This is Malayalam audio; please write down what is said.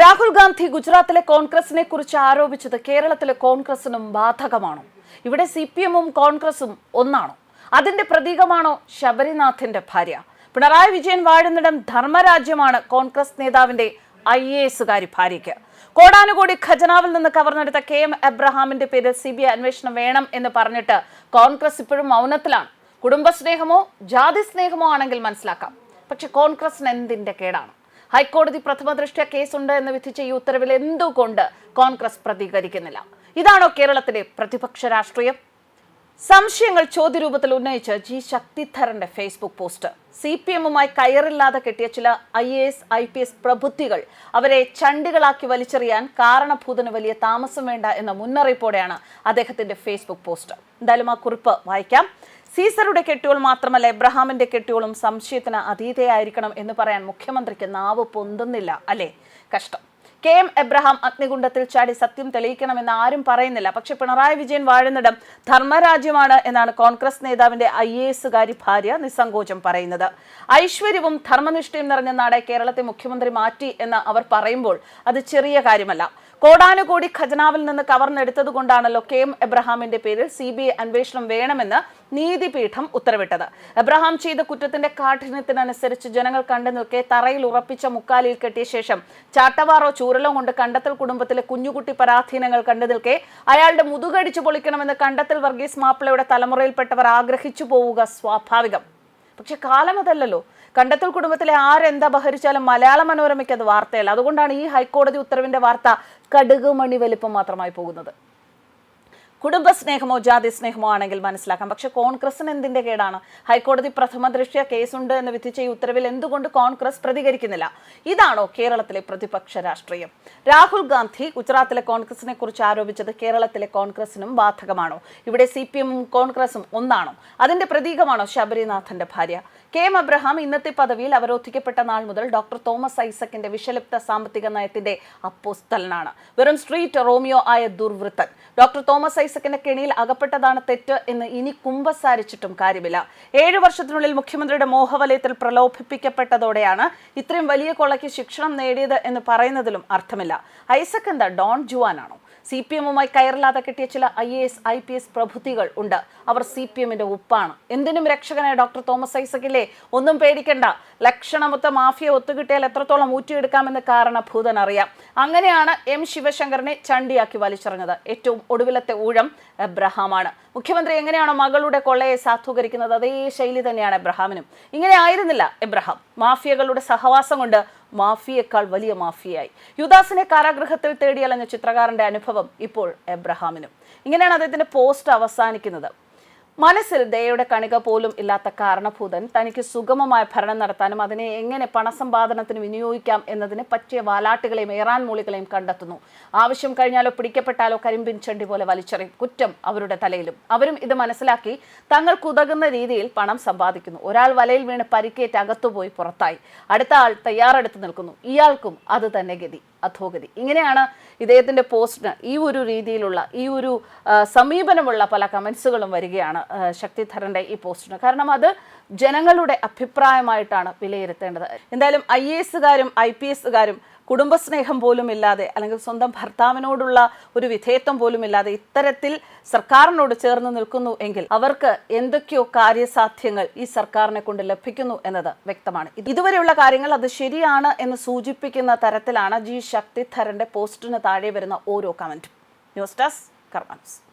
രാഹുൽ ഗാന്ധി ഗുജറാത്തിലെ കോൺഗ്രസിനെ കുറിച്ച് ആരോപിച്ചത് കേരളത്തിലെ കോൺഗ്രസിനും ബാധകമാണോ? ഇവിടെ സി പി എമ്മും കോൺഗ്രസും ഒന്നാണോ? അതിന്റെ പ്രതീകമാണോ ശബരിനാഥിന്റെ ഭാര്യ? പിണറായി വിജയൻ വാഴുന്നിടം ധർമ്മരാജ്യമാണ് കോൺഗ്രസ് നേതാവിന്റെ ഐ എ എസുകാരി ഭാര്യയ്ക്ക്. കോടാനുകോടി ഖജനാവിൽ നിന്ന് കവർന്നെടുത്ത കെ എം എബ്രഹാമിന്റെ പേരിൽ സി ബി ഐ അന്വേഷണം വേണം എന്ന് പറഞ്ഞിട്ട് കോൺഗ്രസ് ഇപ്പോഴും മൗനത്തിലാണ്. കുടുംബസ്നേഹമോ ജാതി സ്നേഹമോ ആണെങ്കിൽ മനസ്സിലാക്കാം. പക്ഷെ കോൺഗ്രസിന് എന്തിന്റെ കേടാണ്? ഹൈക്കോടതി പ്രഥമ ദൃഷ്ട്യ കേസുണ്ട് എന്ന് വിധിച്ച ഈ ഉത്തരവിൽ എന്തുകൊണ്ട് കോൺഗ്രസ് പ്രതികരിക്കുന്നില്ല? ഇതാണോ കേരളത്തിലെ പ്രതിപക്ഷ രാഷ്ട്രീയം? സംശയങ്ങൾ ചോദ്യരൂപത്തിൽ ഉന്നയിച്ച് ജി ശക്തിധരന്റെ ഫേസ്ബുക്ക് പോസ്റ്റ്. സി പി എമ്മുമായി കയറില്ലാതെ കെട്ടിയ ചില I A S I P S പ്രബുദ്ധികൾ അവരെ ചണ്ടികളാക്കി വലിച്ചെറിയാൻ കാരണഭൂതന് വലിയ താമസം വേണ്ട എന്ന മുന്നറിയിപ്പോടെയാണ് അദ്ദേഹത്തിന്റെ ഫേസ്ബുക്ക് പോസ്റ്റ്. എന്തായാലും ആ കുറിപ്പ് വായിക്കാം. സീസറുടെ കെട്ടിയോൾ മാത്രമല്ല എബ്രഹാമിന്റെ കെട്ടിയോളും സംശയത്തിന് അതീതയായിരിക്കണം എന്ന് പറയാൻ മുഖ്യമന്ത്രിക്ക് നാവ് പൊന്തുന്നില്ല അല്ലേ? കഷ്ടം. കെ എം എബ്രഹാം അഗ്നികുണ്ടത്തിൽ ചാടി സത്യം തെളിയിക്കണമെന്ന് ആരും പറയുന്നില്ല. പക്ഷെ പിണറായി വിജയൻ വാഴുന്നിടം ധർമ്മരാജ്യമാണ് എന്നാണ് കോൺഗ്രസ് നേതാവിന്റെ ഐ എ എസുകാരി ഭാര്യ നിസ്സങ്കോചം പറയുന്നത്. ഐശ്വര്യവും ധർമ്മനിഷ്ഠയും നിറഞ്ഞ നാടെ കേരളത്തെ മുഖ്യമന്ത്രി മാറ്റി എന്ന് അവർ പറയുമ്പോൾ അത് ചെറിയ കാര്യമല്ല. കോടാനുകോടി ഖജനാവിൽ നിന്ന് കവർന്നെടുത്തത് കൊണ്ടാണല്ലോ കെ എം എബ്രഹാമിന്റെ പേരിൽ സി ബി ഐ അന്വേഷണം വേണമെന്ന് നീതിപീഠം ഉത്തരവിട്ടത്. എബ്രഹാം ചെയ്ത കുറ്റത്തിന്റെ കാഠിന്യത്തിനനുസരിച്ച് ജനങ്ങൾ കണ്ടു നിൽക്കെ തറയിൽ ഉറപ്പിച്ച മുക്കാലിൽ കെട്ടിയ ശേഷം ചാട്ടവാറോ ചൂരലോ കൊണ്ട് കണ്ടെത്തൽ കുടുംബത്തിലെ കുഞ്ഞുകുട്ടി പരാധീനങ്ങൾ കണ്ടു നിൽക്കെ അയാളുടെ മുതുകടിച്ചു പൊളിക്കണമെന്ന് കണ്ടെത്തൽ വർഗീസ് മാപ്പിളയുടെ തലമുറയിൽപ്പെട്ടവർ ആഗ്രഹിച്ചു പോവുക സ്വാഭാവികം. പക്ഷെ കാലം അതല്ലല്ലോ. കണ്ടെത്തൽ കുടുംബത്തിലെ ആരെന്താ ബഹരിച്ചാലും മലയാള മനോരമയ്ക്ക് അത് വാർത്തയല്ല. അതുകൊണ്ടാണ് ഈ ഹൈക്കോടതി ഉത്തരവിന്റെ വാർത്ത കടുക് മണി വലിപ്പം മാത്രമായി പോകുന്നത്. കുടുംബ സ്നേഹമോ ജാതി സ്നേഹമോ ആണെങ്കിൽ മനസ്സിലാക്കാം. പക്ഷെ കോൺഗ്രസിന് എന്തിന്റെ കേടാണ്? ഹൈക്കോടതി പ്രഥമ ദൃഷ്ട്യ കേസുണ്ട് എന്ന് വിധിച്ച ഈ ഉത്തരവിൽ എന്തുകൊണ്ട് കോൺഗ്രസ് പ്രതികരിക്കുന്നില്ല? ഇതാണോ കേരളത്തിലെ പ്രതിപക്ഷ രാഷ്ട്രീയം? രാഹുൽ ഗാന്ധി ഗുജറാത്തിലെ കോൺഗ്രസിനെ കുറിച്ച് ആരോപിച്ചത് കേരളത്തിലെ കോൺഗ്രസിനും ബാധകമാണോ? ഇവിടെ സി പി എമ്മും കോൺഗ്രസും ഒന്നാണോ? അതിന്റെ പ്രതീകമാണോ ശബരിനാഥന്റെ ഭാര്യ? കെ എം അബ്രഹാം ഇന്നത്തെ പദവിയിൽ അവരോധിക്കപ്പെട്ട നാൾ മുതൽ ഡോക്ടർ തോമസ് ഐസക്കിന്റെ വിഷലിപ്ത സാമ്പത്തിക നയത്തിന്റെ അപ്പോസ്തലനാണ്. വെറും സ്ട്രീറ്റ് റോമിയോ ആയ ദുർവൃത്തൻ. ഡോക്ടർ തോമസ് ഐസക്കിന്റെ കെണിയിൽ അകപ്പെട്ടതാണ് തെറ്റ് എന്ന് ഇനി കുമ്പസാരിച്ചിട്ടും കാര്യമില്ല. ഏഴു വർഷത്തിനുള്ളിൽ മുഖ്യമന്ത്രിയുടെ മോഹവലയത്തിൽ പ്രലോഭിപ്പിക്കപ്പെട്ടതോടെയാണ് ഇത്രയും വലിയ കൊള്ളയ്ക്ക് ശിക്ഷണം നേടിയത് എന്ന് പറയുന്നതിലും അർത്ഥമില്ല. ഐസക് എന്താ ഡോൺ ജുവാനാണോ? സി പി എമ്മുമായി കയറില്ലാതെ കിട്ടിയ ചില I A S I P S പ്രഭുതികൾ ഉണ്ട്. അവർ സി പി എമ്മിന്റെ ഉപ്പാണ്. എന്തിനും രക്ഷകനായ ഡോക്ടർ തോമസ് ഐസക്കില്ലേ ഒന്നും പേടിക്കണ്ട. ലക്ഷണമൊത്ത മാഫിയ ഒത്തുകിട്ടിയാൽ എത്രത്തോളം ഊറ്റിയെടുക്കാമെന്ന് കാരണഭൂതൻ അറിയാം. അങ്ങനെയാണ് എം ശിവശങ്കറിനെ ചണ്ടിയാക്കി വലിച്ചെറിഞ്ഞത്. ഏറ്റവും ഒടുവിലത്തെ ഊഴം എബ്രഹാമാണ്. മുഖ്യമന്ത്രി എങ്ങനെയാണോ മകളുടെ കൊള്ളയെ സാധൂകരിക്കുന്നത് അതേ ശൈലി തന്നെയാണ് എബ്രഹാമിനും. ഇങ്ങനെ ആയിരുന്നില്ല എബ്രഹാം. മാഫിയകളുടെ സഹവാസം കൊണ്ട് മാഫിയേക്കാൾ വലിയ മാഫിയായി യുദാസിനെ കാരാഗൃഹത്തിൽ തേടിയലഞ്ഞ ചിത്രകാരന്റെ അനുഭവം ഇപ്പോൾ എബ്രഹാമിനും. ഇങ്ങനെയാണ് അദ്ദേഹത്തിന്റെ പോസ്റ്റ് അവസാനിക്കുന്നത്. മനസ്സിൽ ദയയുടെ കണിക പോലും ഇല്ലാത്ത കാരണഭൂതൻ തനിക്ക് സുഗമമായ ഭരണം നടത്താനും അതിനെ എങ്ങനെ പണസമ്പാദനത്തിന് വിനിയോഗിക്കാം എന്നതിന് പറ്റിയ വാലാട്ടുകളെയും ഏറാൻ മൂളികളെയും കണ്ടെത്തുന്നു. ആവശ്യം കഴിഞ്ഞാലോ പിടിക്കപ്പെട്ടാലോ കരിമ്പിൻ ചണ്ടി പോലെ വലിച്ചെറിയും. കുറ്റം അവരുടെ തലയിലും. അവരും ഇത് മനസ്സിലാക്കി തങ്ങൾക്കുതകുന്ന രീതിയിൽ പണം സമ്പാദിക്കുന്നു. ഒരാൾ വലയിൽ വീണ് പരിക്കേറ്റ് അകത്തുപോയി പുറത്തായി. അടുത്ത ആൾ തയ്യാറെടുത്ത് നിൽക്കുന്നു. ഇയാൾക്കും അത് തന്നെ ഗതി. അധോഗതി. ഇങ്ങനെയാണ് ഇദ്ദേഹത്തിന്റെ പോസ്റ്റിന് ഈ ഒരു രീതിയിലുള്ള ഈ ഒരു സമീപനമുള്ള പല കമൻസുകളും വരികയാണ് ശക്തിധരന്റെ ഈ പോസ്റ്റിന്. കാരണം അത് ജനങ്ങളുടെ അഭിപ്രായമായിട്ടാണ് വിലയിരുത്തേണ്ടത്. എന്തായാലും ഐ എ എസുകാരും ഐ പി എസുകാരും കുടുംബസ്നേഹം പോലും ഇല്ലാതെ അല്ലെങ്കിൽ സ്വന്തം ഭർത്താവിനോടുള്ള ഒരു വിധേയത്വം പോലും ഇല്ലാതെ ഇത്തരത്തിൽ സർക്കാരിനോട് ചേർന്ന് നിൽക്കുന്നു എങ്കിൽ അവർക്ക് എന്തൊക്കെയോ കാര്യസാധ്യങ്ങൾ ഈ സർക്കാരിനെ കൊണ്ട് ലഭിക്കുന്നു എന്നത് വ്യക്തമാണ്. ഇതുവരെയുള്ള കാര്യങ്ങൾ അത് ശരിയാണ് എന്ന് സൂചിപ്പിക്കുന്ന തരത്തിലാണ് ജി ശക്തിധരന്റെ പോസ്റ്റിന് താഴെ വരുന്ന ഓരോ കമന്റും. News desk കർമാൻസ്